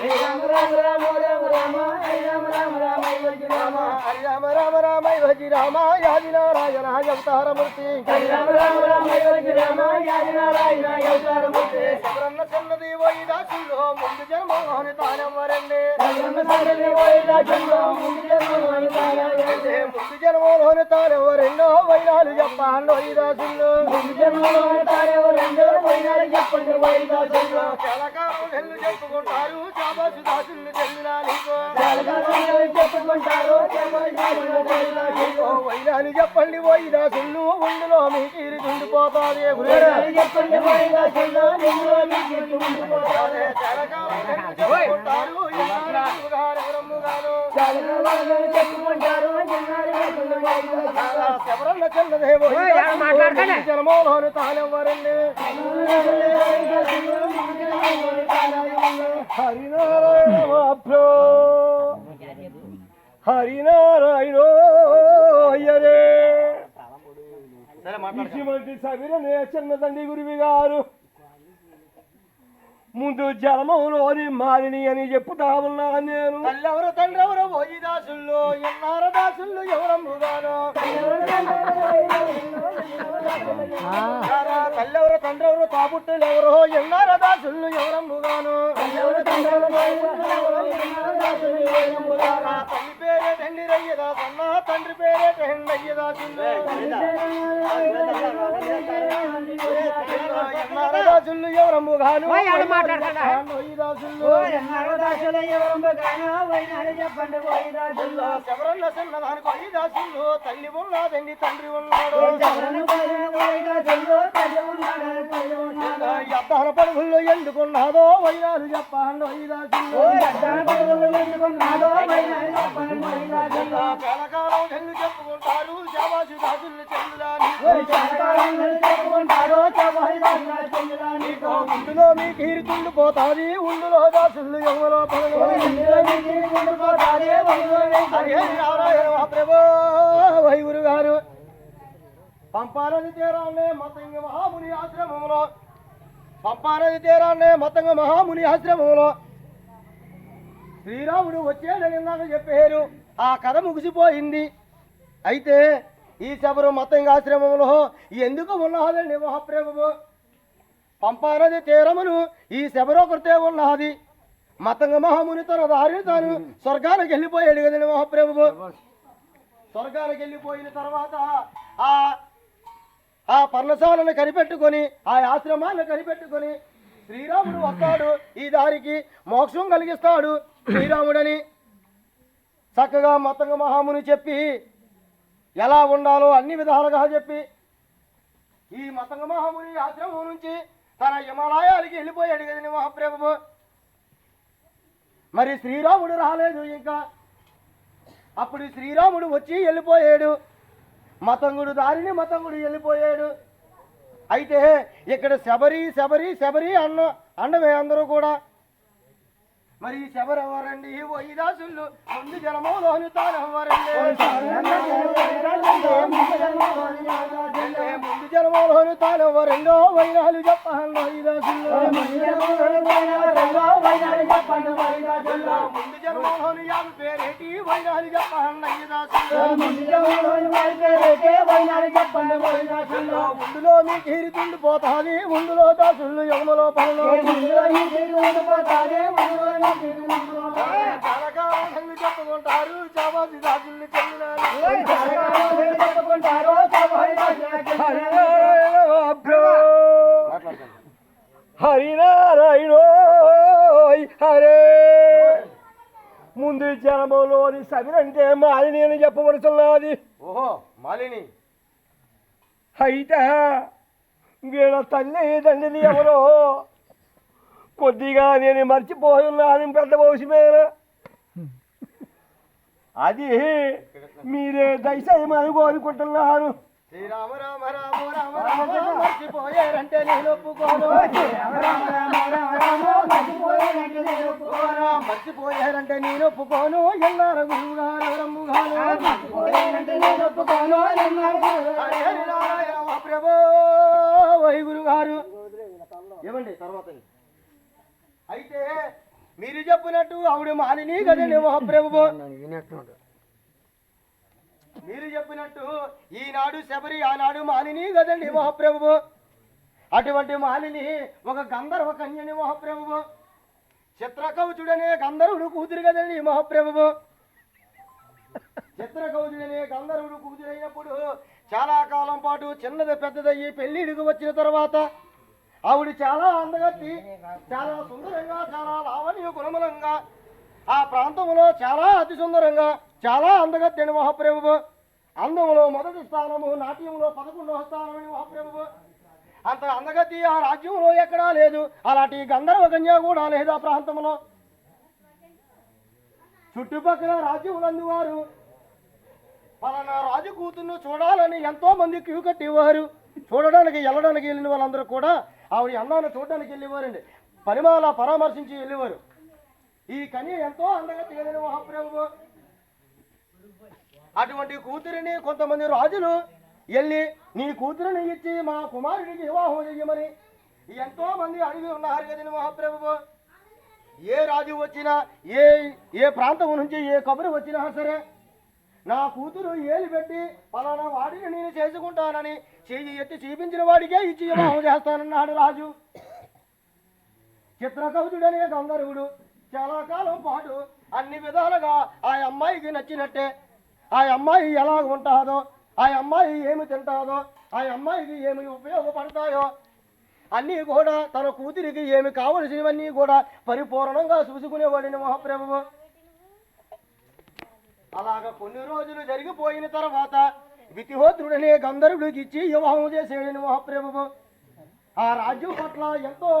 రామ రామ రామ రామ రామ హరి రామ రామ రామ హరి రామ రామ రామ భజి రామ యాది నారాయణ అవతారమూర్తి హరి రామ రామ రామ భజ రామ యాది నారాయణ అవతారమూర్తి శబరన్న సన్నది వైదాసులో ముందు జన్మలోని తానెవరండి బ్రహ్మ సంగతి పోయిన జన్మ జన్మలోని జన్మలోని తానెవరెన్నో వైరాలు చెప్పాను వైదాసులు జన్మలోని తారెవరెందో పోయినారు చెప్పండి వైదాసులు కలకాలం చెప్పుకుంటారు చాబాసు దాసులు చెప్పండి వైదాసులు వైరాలు చెప్పండి వైదాసులు ఉండులో మీ తీరి తుండిపోతాది వైరాలు చెప్పండి వైదాసులు కలకాలం వెళ్ళు చెప్పుకుంటారు జన్మలోని తానెవరండి హరినారాయణ మహాప్రో హరినారాయణ అయ్యరే సవిరనే చిన్నదండి గురివి గారు. ముందు జలమంలోని మాలిని అని చెప్పుతా ఉన్నా నేను. తల్లెవరు తండ్రి ఎవరు పోయి దాసుల్లో ఎన్నార దాసుల్లో ఎవరమ్ముగాను తల్లెవరు తండ్రి ఎవరు? తాపుట్టులు ఎవరో ఎన్నార దాసుల్లో ఎవరమ్ముగాను తల్లి పేరే తండ్రి రయ్యదా సన్న తండ్రి పేరే ఎవరన్న సన్నదానికి అయ్యి దాసుల్లో తల్లి ఉన్నదండి తండ్రి ఉన్నాడు. అద్దాల పరుగుల్లో ఎందుకున్నాదో వైరాలు చెప్పండి వైదాసుల్లో కలకాలం చెల్లు చెప్పుకుంటారు శాబాసు దాసులు చెల్లుదాని ఇందులో మీ కీరి పోతాది ఉండులో దాసులు ఎవరో పనులు ప్రభు వైగురు గారు పంపానది తీరాన్నే మతంగ మహాముని ఆశ్రమంలో. పంపానది తీరాన్నే మతంగ మహాముని ఆశ్రమంలో. శ్రీరాముడు వచ్చాడని నాకు చెప్పారు. ఆ కథ ముగిసిపోయింది. అయితే ఈ శబరు మతంగ ఆశ్రమంలో ఎందుకు ఉన్నదండి మహాప్రభువు పంపానది తీరమును ఈ శబరొకరితే ఉన్నది మతంగ మహాముని తన దారిని తాను స్వర్గానికి వెళ్ళిపోయాడు కదండి మహాప్రభు స్వర్గానికి వెళ్ళిపోయిన తర్వాత ఆ ఆ పర్ణశాలను కనిపెట్టుకొని ఆ ఆశ్రమాన్ని కనిపెట్టుకొని శ్రీరాముడు వస్తాడు ఈ దారికి మోక్షం కలిగిస్తాడు శ్రీరాముడని. చక్కగా మతంగ మహాముని చెప్పి ఎలా ఉండాలో అన్ని విధాలుగా చెప్పి ఈ మతంగ మహాముని ఆశ్రమం నుంచి తన హిమాలయాలకి వెళ్ళిపోయాడు కదండి మహాప్రభు మరి శ్రీరాముడు రాలేదు ఇంకా. అప్పుడు శ్రీరాముడు వచ్చి వెళ్ళిపోయాడు. మతంగుడు దారిని మతంగుడు వెళ్ళిపోయాడు. అయితే ఇక్కడ శబరి శబరి శబరి అన్న అండమే అందరూ కూడా. మరి ఈ శబరి ఎవరండి? వైదాసులు. ముందు జనమంలోని తాను ఎవరండి ముందు రెండో వైరాలు చెప్పండి వైదాసులు ముందు జన్మలోని యాభై పేరేటి వైరాలు చెప్పండి అయ్యదాసులు మీ కీరి తుండిపోతాది ముందులో దాసులు యములో పనులు చెప్పుకుంటారు చాబాసి దాసులు హరినారాయణ హరే. ముందు జనములోని సవిరంటే మాలిని అని చెప్పబడుతున్నది ఓహో మాలిని. అయితే వీళ్ళ తల్లి తండ్రిని ఎవరో కొద్దిగా నేను మర్చిపోయి ఉన్నాను పెద్ద భవిష్యమేనా అది మీరే దయచేయమని కోరుకుంటున్నారు. శ్రీరామ రామ రామ రామ రామ మర్చిపోయారంటే నేను ఒప్పుకోను. మర్చిపోయారంటే నేను ఒప్పుకోను. ఎల్లార గురువు గారు రమ్ము హరి హరి నారాయణ మా ప్రభో వై గురు గారు ఏమండి? తర్వాత అయితే మీరు చెప్పినట్టు ఆవిడ మాలిని కదండి మహాప్రభు మీరు చెప్పినట్టు ఈనాడు శబరి ఆనాడు మాలిని కదండి మహాప్రభు అటువంటి మాలిని ఒక గంధర్వ కన్యని మహాప్రభు చిత్రకౌచుడనే గంధర్వుడు కూతురు కదండి మహాప్రభు చిత్రకౌచుడనే గంధర్వుడు కూతురైనప్పుడు చాలా కాలం పాటు చిన్నది పెద్దదయ్యి పెళ్ళిడికి వచ్చిన తర్వాత ఆవిడ చాలా అందగత్తి చాలా సుందరంగా చాలా లావణ్య గుణములంగా ఆ ప్రాంతంలో చాలా అతి సుందరంగా చాలా అందగత్తి అని మహాప్రభు అందములో మొదటి స్థానము నాట్యంలో పదకొండవ స్థానమని మహాప్రభు అంత అందగతి ఆ రాజ్యంలో ఎక్కడా లేదు. అలాంటి గంధర్వ కన్య కూడా లేదు ఆ ప్రాంతంలో చుట్టుపక్కల రాజ్యములందు వారు పలానా రాజు కూతుర్ను చూడాలని ఎంతో మంది క్యూ కట్టేవారు. చూడడానికి వెళ్ళడానికి వెళ్ళిన వాళ్ళందరూ కూడా ఆవిడ అన్నాను చూడడానికి వెళ్ళేవారండి. పరిమాల పరామర్శించి వెళ్ళేవారు. ఈ కని ఎంతో అందంగా తీయదని మహాప్రభు అటువంటి కూతురిని కొంతమంది రాజులు వెళ్ళి నీ కూతురిని ఇచ్చి మా కుమారుడికి వివాహం చెయ్యమని ఎంతో మంది అడిగి ఉన్నారు కదండి మహాప్రభు ఏ రాజు వచ్చినా ఏ ఏ ప్రాంతం నుంచి ఏ కబురు వచ్చినా సరే నా కూతురు ఏలి పెట్టి పలానా వాడిని నేను చేసుకుంటానని చేయి ఎత్తి చూపించిన వాడికే ఇచ్చి వివాహం చేస్తానన్నాడు రాజు. చిత్రకౌతుడనే గంధర్వుడు చాలా కాలం పాటు అన్ని విధాలుగా ఆ అమ్మాయికి నచ్చినట్టే. ఆ అమ్మాయి ఎలా ఉంటాదో ఆ అమ్మాయి ఏమి తింటాదో ఆ అమ్మాయికి ఏమి ఉపయోగపడతాయో అన్నీ కూడా తన కూతురికి ఏమి కావలసినవన్నీ కూడా పరిపూర్ణంగా చూసుకునేవాడిని మహాప్రభువు. అలాగ కొన్ని రోజులు జరిగిపోయిన తర్వాత వితిహోత్రుడనే గంధర్వుడికి ఇచ్చి వివాహం చేసేడని మహాప్రభువు. ఆ రాజ్యం పట్ల ఎంతో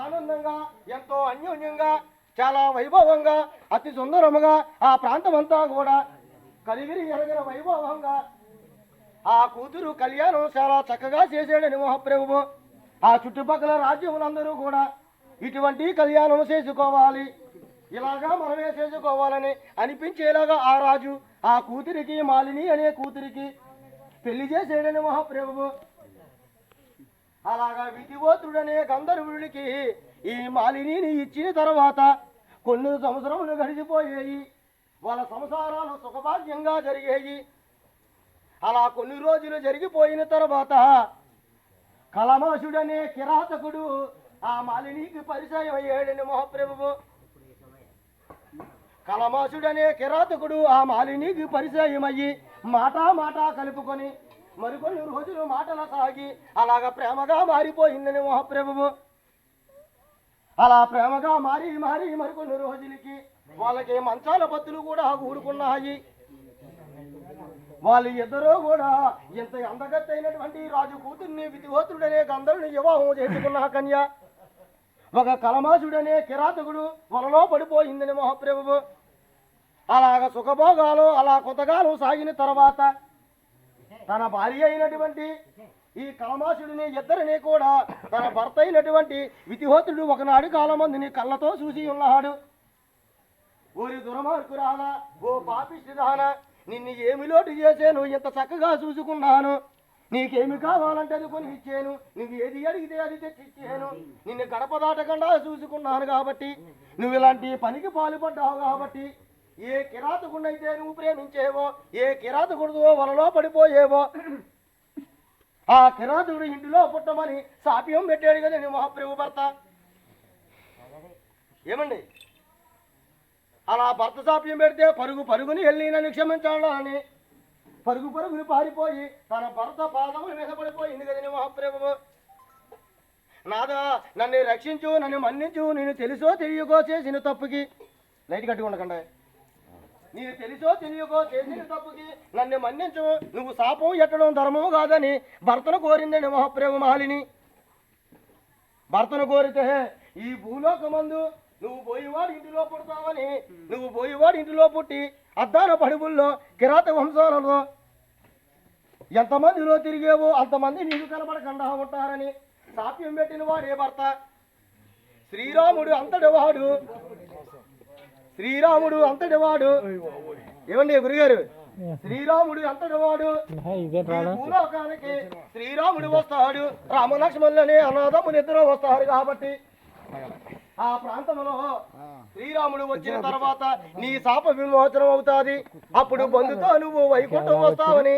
ఆనందంగా ఎంతో అన్యోన్యంగా చాలా వైభవంగా అతి సుందరముగా ఆ ప్రాంతమంతా కూడా కలిగిరి ఎరగిన వైభవంగా ఆ కూతురు కళ్యాణం చాలా చక్కగా చేసేడని మహాప్రభువు. ఆ చుట్టుపక్కల రాజ్యములందరూ కూడా ఇటువంటి కళ్యాణం చేసుకోవాలి. ఇలాగా మనమే చేసుకోవాలని అనిపించేలాగా ఆ రాజు ఆ కూతురికి మాలిని అనే కూతురికి పెళ్ళి చేసేడని మహాప్రభువు. అలాగా విధివోత్రుడనే గంధర్వుడికి ఈ మాలిని ఇచ్చిన తర్వాత కొన్ని సంవత్సరములు గడిచిపోయాయి. వాళ్ళ సంసారాలు సుఖభాగ్యంగా జరిగాయి. అలా కొన్ని రోజులు జరిగిపోయిన తర్వాత కలమాసుడనే కిరాతకుడు ఆ మాలినికి పరిచయం అయ్యాడని మహాప్రభువు. కలమాసుడనే కిరాతకుడు ఆ మాలినికి పరిచయమయ్యి మాటా మాటా కలుపుకొని మరికొన్ని రోజులు మాటల సాగి అలాగ ప్రేమగా మారిపోయిందని మహాప్రభువు. అలా ప్రేమగా మారి మారి మరికొన్ని రోజులకి వాళ్ళకి మంచాల పత్తులు కూడా కూడుకున్నాయి వాళ్ళు ఇద్దరూ కూడా ఇంత అందగత్తైనటువంటి రాజు కూతుర్ని విధిహోత్రుడనే గంధర్వుని వివాహం చేసుకున్న కన్య. ఒక కలమాసుడనే కిరాతకుడు వలలో పడిపోయిందని మహాప్రభువు. అలాగ సుఖభోగాలు అలా కొంతకాలం సాగిన తర్వాత తన భార్య అయినటువంటి ఈ కలమాసుడిని ఇద్దరిని కూడా తన భర్త అయినటువంటి విధిహోత్రుడు ఒకనాడు కాలమందిని కళ్ళతో చూసి ఉన్నాడు. ఓరి దురమార్కురాలా ఓ పాపిష్టిదానా నిన్ను ఏమి లోటు చేశాను? ఇంత చక్కగా చూసుకున్నాను. నీకేమి కావాలంటే అది కొని ఇచ్చాను నువ్వు ఏది అడిగితే అది తెచ్చిచ్చాను. నిన్ను గడప దాటకుండా చూసుకున్నాను కాబట్టి నువ్వు ఇలాంటి పనికి పాల్పడ్డావు కాబట్టి ఏ కిరాతకుడినైతే నువ్వు ప్రేమించేవో ఏ కిరాతకుడితో వలలో పడిపోయేవో ఆ కిరాతకుడు ఇంటిలో పుట్టమని సాప్యం పెట్టాడు కదా నీ మహాప్రభు భర్త. ఏమండి? అలా భర్త సాప్యం పెడితే పరుగు పరుగుని వెళ్ళి నన్ను క్షమించాలని పరుగు పరుగులు పారిపోయి తన భర్త పాదములు మీద పడిపోయింది కదా మహాప్రభు నాదా నన్ను రక్షించు నన్ను మన్నించు నేను తెలుసో తెలియకో చేసిన తప్పుకి. లైట్ కట్టుకు ఉండకండి. నేను తెలుసో తెలియకో చేసిన తప్పుకి నన్ను మన్నించు. నువ్వు శాపం ఎట్టడం ధర్మము కాదని భర్తను కోరిందండి మహాప్రేమ మాలిని. భర్తను కోరితే ఈ భూలోకమందు నువ్వు పోయేవాడు ఇంటిలో పుడతావని. నువ్వు పోయేవాడు ఇంటిలో పుట్టి అద్దాన పడుగుల్లో కిరాత వంశాలలో ఎంతమందిలో తిరిగేవో అంతమంది నీకు కనబడకుండా ఉంటారని సాప్యం పెట్టిన వాడే భర్త. శ్రీరాముడు అంతటి వాడు శ్రీరాముడు అంతటి వాడు ఏమండి గురుగారు? శ్రీరాముడు అంతటి వాడు భూలోకానికి శ్రీరాముడు వస్తాడు. రామలక్ష్మణులని అనాథములు ఇద్దరు వస్తారు కాబట్టి. ఆ ప్రాంతంలో శ్రీరాముడు వచ్చిన తర్వాత నీ శాప విమోచనం అవుతాది. అప్పుడు బంధుతో నువ్వు వైకుంఠం వస్తావని.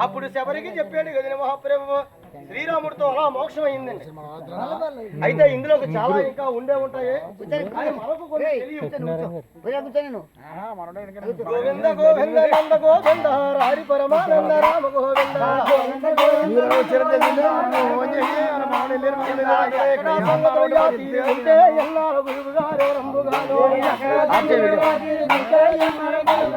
అప్పుడు శబరికి చెప్పాడు కదా మహాప్రభు శ్రీరాముడితో అలా మోక్షం అయిందండి అయితే ఇందులో చాలా ఇంకా ఉండే ఉంటాయి. గోవింద గోవింద నంద గోవింద రారి పరమానంద రామ గోవింద ఉంటే ఎల్లారు గురువుగారు రంబుగాను